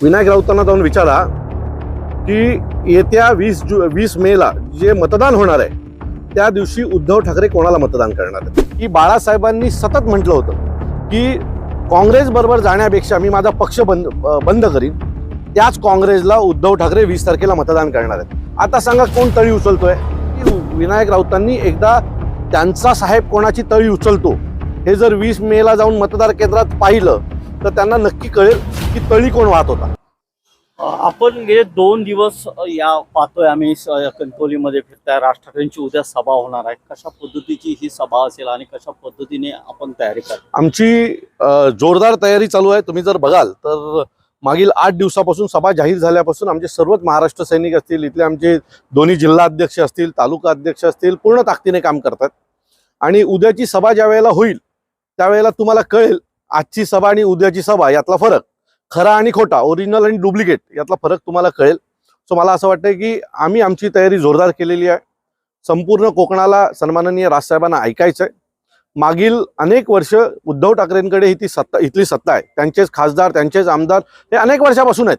विनायक राऊतांना जाऊन विचारा की येत्या वीस जु वीस मेला जे मतदान होणार आहे त्या दिवशी उद्धव ठाकरे कोणाला मतदान करणार आहे की बाळासाहेबांनी सतत म्हटलं होतं की काँग्रेस बरोबर जाण्यापेक्षा मी माझा पक्ष बंद बंद करीन त्याच काँग्रेसला उद्धव ठाकरे वीस तारखेला मतदान करणार आहेत. आता सांगा कोण तळी उचलतोय? की विनायक राऊतांनी एकदा त्यांचा साहेब कोणाची तळी उचलतो? हे जर वीस मेला जाऊन मतदार केंद्रात पाहिलं तर त्यांना नक्की कळेल की तळी कोण वाहत होता? आपण गेले दोन दिवस या पाहतोय आम्ही कणकवलीमध्ये फिरताय. राज ठाकरेंची उद्या सभा होणार आहे. कशा पद्धतीची ही सभा असेल आणि कशा पद्धतीने आपण तयारी करतो आमची जोरदार तयारी चालू आहे. तुम्ही जर बघाल तर मागील आठ दिवसापासून सभा जाहीर झाल्यापासून आमचे सर्वच महाराष्ट्र सैनिक असतील इथले आमचे दोन्ही जिल्हा अध्यक्ष असतील तालुका अध्यक्ष असतील पूर्ण ताकदीने काम करतात. आणि उद्याची सभा ज्या वेळेला होईल त्यावेळेला तुम्हाला कळेल आजची सभा आणि उद्याची सभा यातला फरक. खरा आणि खोटा ओरिजिनल आणि डुप्लिकेट यातला फरक तुम्हाला कळेल. सो मला असं वाटतं की आम्ही आमची तयारी जोरदार केलेली आहे. संपूर्ण कोकणाला सन्माननीय राजसाहेबांना ऐकायचं आहे मागील अनेक वर्ष उद्धव ठाकरेंकडे ही ती सत्ता इथली सत्ता आहे. त्यांचेच खासदार त्यांचेच आमदार हे अनेक वर्षापासून आहेत.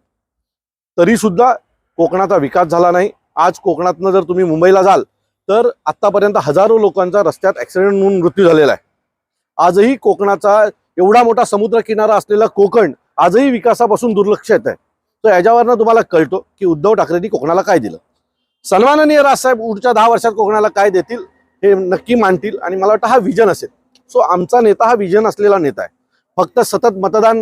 तरीसुद्धा कोकणाचा विकास झाला नाही. आज कोकणातनं जर तुम्ही मुंबईला जाल तर आत्तापर्यंत हजारो लोकांचा रस्त्यात ॲक्सिडेंट होऊन मृत्यू झालेला आहे. आजही कोकणाचा एवढा मोठा समुद्र किनारा असलेला कोकण आजही विकासापासून दुर्लक्ष येत आहे तर याच्यावरनं तुम्हाला कळतो की उद्धव ठाकरेंनी कोकणाला काय दिलं. सन्माननीय राजसाहेब पुढच्या दहा वर्षात कोकणाला काय देतील हे नक्की मानतील आणि मला वाटतं हा विजन असेल. सो आमचा नेता हा विजन असलेला नेता आहे. फक्त सतत मतदान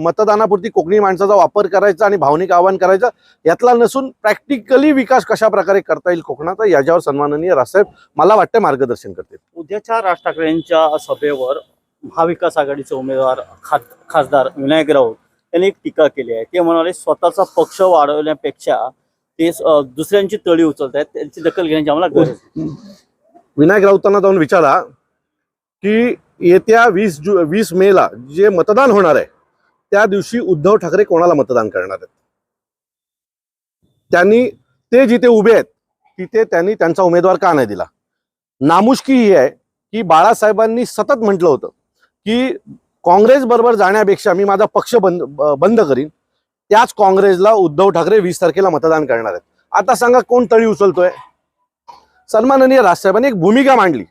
मतदानापुरती कोकणी माणसाचा वापर करायचा आणि भावनिक आवाहन करायचं यातला नसून प्रॅक्टिकली विकास कशा प्रकारे करता येईल कोकणाचा याच्यावर सन्माननीय राजसाहेब मला वाटतं मार्गदर्शन करतील. उद्याच्या राज ठाकरेंच्या सभेवर महाविकास आघाडीचे उमेदवार खा खासदार विनायक राऊत यांनी एक टीका केली आहे. ते म्हणाले स्वतःचा पक्ष वाढवण्यापेक्षा ते दुसऱ्यांची तळी उचलत आहेत त्यांची दखल घेण्याची आम्हाला गरज विनायक राऊतांना जाऊन विचारा की येत्या वीस जु वीस मेला जे मतदान होणार आहे त्या दिवशी उद्धव ठाकरे कोणाला मतदान करणार आहेत? त्यांनी ते जिथे उभे आहेत तिथे त्यांनी त्यांचा उमेदवार का नाही दिला? नामुष्की ही आहे की बाळासाहेबांनी सतत म्हटलं होतं की काँग्रेस बरोबर जाण्यापेक्षा मी माझा पक्ष बंद बंद करीन. त्याच काँग्रेसला उद्धव ठाकरे वीस तारखेला मतदान करणार आहेत. आता सांगा कोण तळी उचलतोय? सन्माननीय राजसाहेबांनी एक भूमिका मांडली.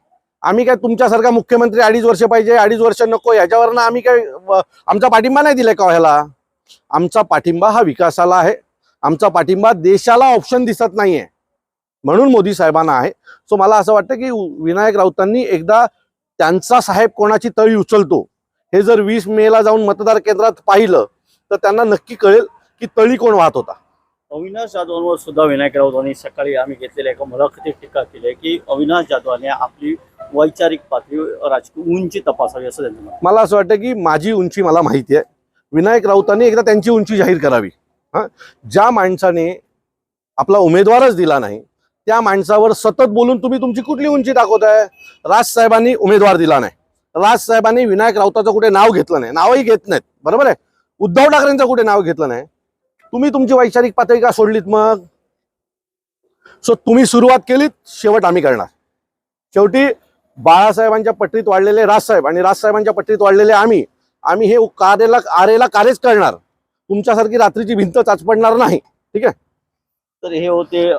आम्ही काय तुमच्यासारखा मुख्यमंत्री अडीच वर्ष पाहिजे अडीच वर्ष नको याच्यावरनं आम्ही काय आमचा पाठिंबा नाही दिलाय का हो ह्याला? आमचा पाठिंबा हा विकासाला आहे. आमचा पाठिंबा देशाला ऑप्शन दिसत नाहीये. म्हणून मोदी साहेबांना आहे. सो मला असं वाटतं की विनायक राऊतांनी एकदा त्यांचा साहेब कोणाची तळी उचलतो? हे जर वीस मेला जाऊन मतदार केंद्रात पाहिलं तर त्यांना नक्की कळेल की तळी कोण वाहत होता. अविनाश जाधवांवर सुद्धा विनायक राऊतांनी सकाळी आम्ही घेतलेल्या एका मुलाखतीत टीका केली की अविनाश जाधवाने आपली वैचारिक पातळी राजकीय उंची तपासावी असं त्यांचं आहे. मला असं वाटतं की माझी उंची मला माहिती आहे. विनायक राऊतांनी एकदा त्यांची उंची जाहीर करावी. हा? ज्या माणसाने आपला उमेदवारच दिला नाही त्या माणसावर सतत बोलून तुम्ही तुमची कुठली उंची दाखवताय? राजसाहेबांनी उमेदवार दिला नाही. राजसाहेबांनी विनायक राऊताचं कुठे नाव घेतलं नाही. नावही घेत नाहीत. बरोबर आहे? उद्धव ठाकरेंचं कुठे नाव घेतलं नाही? तुम्ही तुमची वैचारिक पातळी का सोडलीत मग? सो तुम्ही सुरुवात केलीत शेवट आम्ही करणार. शेवटी बाळासाहेबांच्या पट्टीत वाढलेले राजसाहेब आणि राजसाहेबांच्या पट्टीत वाढलेले आम्ही आम्ही हे कार्याला आरेला कार्यच करणार. तुमच्यासारखी रात्रीची भिंत चाचपडणार नाही. ठीक आहे? तर हे होते